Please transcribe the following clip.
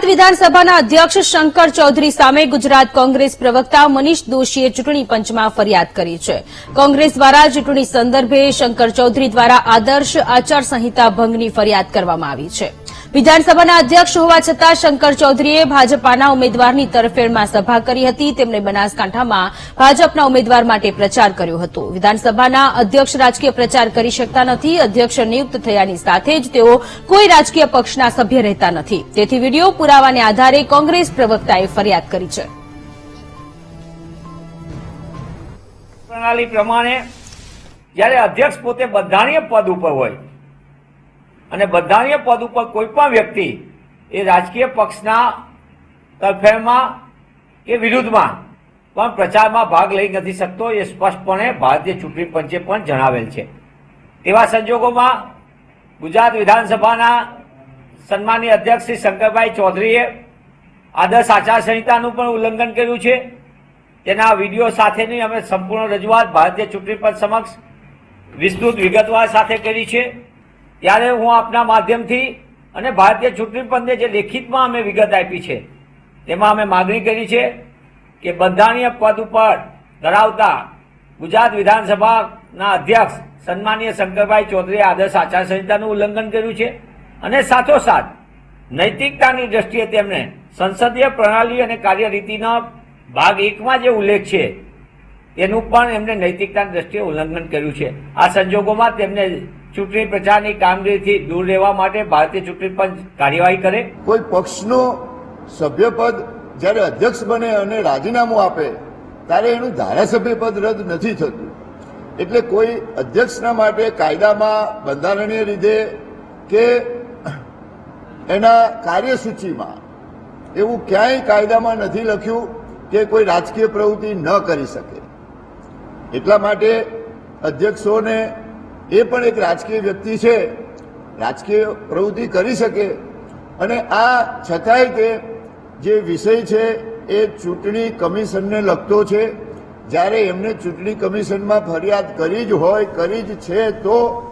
ગુજરાત વિધાનસભાના અધ્યક્ષ શંકર ચૌધરી સામે ગુજરાત કોંગ્રેસ પ્રવક્તા મનીષ દોશીએ ચૂંટણી પંચમાં ફરિયાદ કરી છે. કોંગ્રેસ દ્વારા ચૂંટણી સંદર્ભે શંકર ચૌધરી દ્વારા આદર્શ આચારસંહિતા ભંગની ફરિયાદ કરવામાં આવી છે. વિધાનસભાના અધ્યક્ષ હોવા છતાં શંકર ચૌધરીએ ભાજપાના ઉમેદવારની તરફેણમાં સભા કરી હતી. તેમણે બનાસકાંઠામાં ભાજપના ઉમેદવાર માટે પ્રચાર કર્યો હતો. વિધાનસભાના અધ્યક્ષ રાજકીય પ્રચાર કરી શકતા નથી. અધ્યક્ષ નિયુક્ત થયાની સાથે જ તેઓ કોઈ રાજકીય પક્ષના સભ્ય રહેતા નથી. તેથી વીડિયો પુરાવાને આધારે કોંગ્રેસ પ્રવક્તાએ ફરિયાદ કરી છે. પ્રણાલી પ્રમાણે જ્યારે અધ્યક્ષ પોતે બંધારણીય પદ ઉપર હોય અને બંધારણીય પદ ઉપર કોઈ પણ વ્યક્તિ એ રાજકીય પક્ષના તરફેણમાં કે વિરુદ્ધમાં પણ પ્રચારમાં ભાગ લઈ નથી શકતો એ સ્પષ્ટપણે ભારતીય ચૂંટણી પંચે પણ જણાવેલ છે. તેવા સંજોગોમાં ગુજરાત વિધાનસભાના સન્માનીય અધ્યક્ષ શ્રી શંકરભાઈ ચૌધરીએ આદર્શ આચારસંહિતાનું પણ ઉલ્લંઘન કર્યું છે. તેના વીડિયો સાથેની અમે સંપૂર્ણ રજૂઆત ભારતીય ચૂંટણી પંચ સમક્ષ વિસ્તૃત વિગતવાર સાથે કરી છે. ત્યારે હું આપના માધ્યમથી અને ભારતીય ચૂંટણી પંચને જે લેખિતમાં અમે વિગત આપી છે, તેમાં અમે માગણી કરી છે કે બંધારણીય પદ ઉપર ધરાવતા ગુજરાત વિધાનસભાના અધ્યક્ષ સન્માનીય શંકરભાઈ ચૌધરીએ આદર્શ આચારસંહિતાનું ઉલ્લંઘન કર્યું છે અને સાથોસાથ નૈતિકતાની દ્રષ્ટિએ તેમણે સંસદીય પ્રણાલી અને કાર્યરીતિના ભાગ એકમાં જે ઉલ્લેખ છે, તેનું પણ એમને નૈતિકતાની દ્રષ્ટિએ ઉલ્લંઘન કર્યું છે. આ સંજોગોમાં તેમને ચૂંટણી પ્રચારની કામગીરીથી દૂર રહેવા માટે ભારતીય ચૂંટણી પંચ કાર્યવાહી કરે? કોઈ પક્ષનો સભ્યપદ જ્યારે અધ્યક્ષ બને અને રાજીનામું આપે, ત્યારે એનું ધારાસભ્ય પદ રદ નથી થતું. એટલે કોઈ અધ્યક્ષના માટે કાયદામાં બંધારણીય રીતે કે એના કાર્યસૂચિમાં એવું ક્યાંય કાયદામાં નથી લખ્યું કે કોઈ રાજકીય પ્રવૃત્તિ ન કરી શકે. એટલા માટે અધ્યક્ષોને એ પણ એક રાજકીય વ્યક્તિ છે, રાજકીય પ્રવૃત્તિ કરી શકે. અને આ છતાંય તે જે વિષય છે એ ચૂંટણી કમિશનને લગતો છે. જ્યારે એમને ચૂંટણી કમિશનમાં ફરિયાદ કરી જ હોય, કરી જ છે, તો